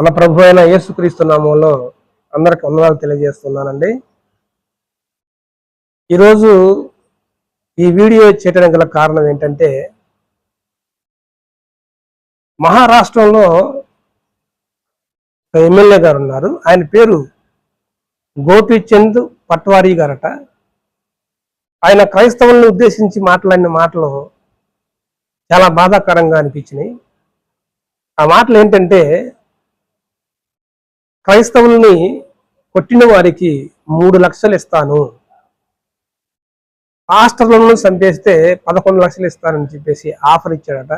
మన ప్రభు అయిన యేసుక్రీస్తు నామంలో అందరికి వందనాలు తెలియజేస్తున్నానండి. ఈరోజు ఈ వీడియో చేయడానికి గల కారణం ఏంటంటే మహారాష్ట్రంలో ఒక ఎమ్మెల్యే గారు ఉన్నారు. ఆయన పేరు గోపీచంద్ పట్వారీ గారట. ఆయన క్రైస్తవులను ఉద్దేశించి మాట్లాడిన మాటలు చాలా బాధాకరంగా అనిపించినాయి. ఆ మాటలు ఏంటంటే క్రైస్తవుల్ని కొట్టిన వారికి మూడు లక్షలు ఇస్తాను. హాస్టల్లను చంపేస్తే పదకొండు లక్షలు ఇస్తానని చెప్పేసి ఆఫర్ ఇచ్చాడట.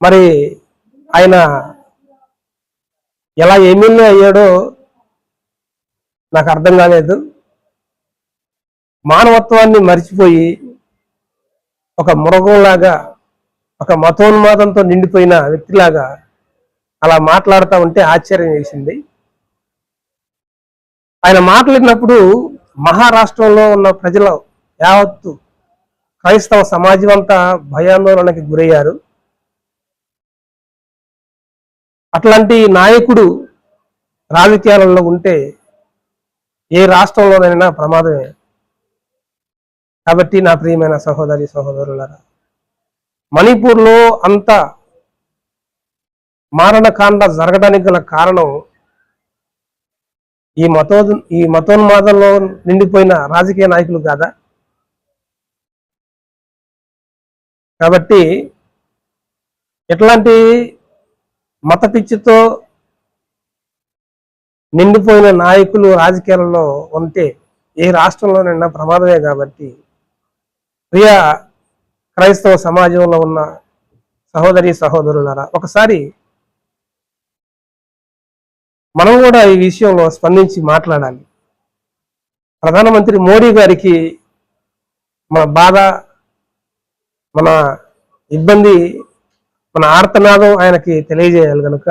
మరి ఆయన ఎలా ఎమ్మెల్యే అయ్యాడో నాకు అర్థం కాలేదు. మానవత్వాన్ని మర్చిపోయి ఒక మృగంలాగా ఒక మతోన్మాదంతో నిండిపోయిన వ్యక్తిలాగా అలా మాట్లాడుతూ ఉంటే ఆశ్చర్యం వేసింది. ఆయన మాట్లాడినప్పుడు మహారాష్ట్రంలో ఉన్న ప్రజల యావత్తు క్రైస్తవ సమాజం అంతా భయాందోళనకి గురయ్యారు. అట్లాంటి నాయకుడు రాజకీయాలలో ఉంటే ఏ రాష్ట్రంలోనైనా ప్రమాదమే. కాబట్టి నా ప్రియమైన సహోదరి సహోదరులారా మణిపూర్లో అంత మారణకాండ జరగడానికి గల కారణం ఈ మతో ఈ మతోన్మాదంలో నిండిపోయిన రాజకీయ నాయకులు కాదా? కాబట్టి ఎట్లాంటి మత పిచ్చితో నిండిపోయిన నాయకులు రాజకీయాలలో ఉంటే ఏ రాష్ట్రంలోనైనా ప్రమాదమే కాబట్టి ప్రియ క్రైస్తవ సమాజంలో ఉన్న సహోదరి సహోదరులారా ఒకసారి మనం కూడా ఈ విషయంలో స్పందించి మాట్లాడాలి. ప్రధానమంత్రి మోడీ గారికి మన బాధ మన ఇబ్బంది మన ఆర్తనాదం ఆయనకి తెలియజేయాలి కనుక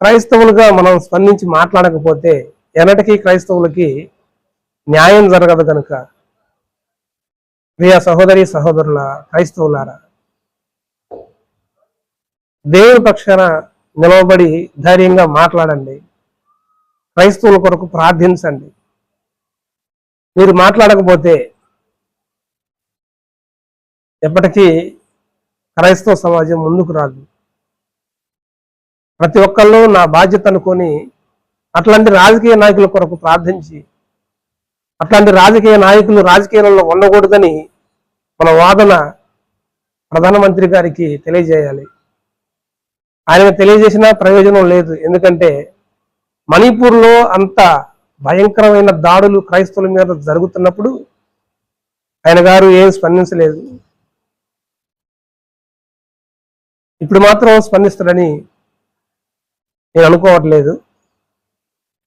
క్రైస్తవులుగా మనం స్పందించి మాట్లాడకపోతే ఎన్నటికీ క్రైస్తవులకి న్యాయం జరగదు కనుక ప్రియ సహోదరి సహోదరుల క్రైస్తవులారా దేవుని పక్షాన నిలవబడి ధైర్యంగా మాట్లాడండి. క్రైస్తవుల కొరకు ప్రార్థించండి. మీరు మాట్లాడకపోతే ఎప్పటికీ క్రైస్తవ సమాజం ముందుకు రాదు. ప్రతి ఒక్కళ్ళు నా బాధ్యత అనుకొని అట్లాంటి రాజకీయ నాయకుల కొరకు ప్రార్థించి అట్లాంటి రాజకీయ నాయకులు రాజకీయాలలో ఉండకూడదని మన వాదన ప్రధానమంత్రి గారికి తెలియజేయాలి. ఆయన తెలియజేసిన ప్రయోజనం లేదు. ఎందుకంటే మణిపూర్లో అంత భయంకరమైన దాడులు క్రైస్తవుల మీద జరుగుతున్నప్పుడు ఆయన గారు ఏం స్పందించలేదు. ఇప్పుడు మాత్రం స్పందిస్తాడని నేను అనుకోవట్లేదు.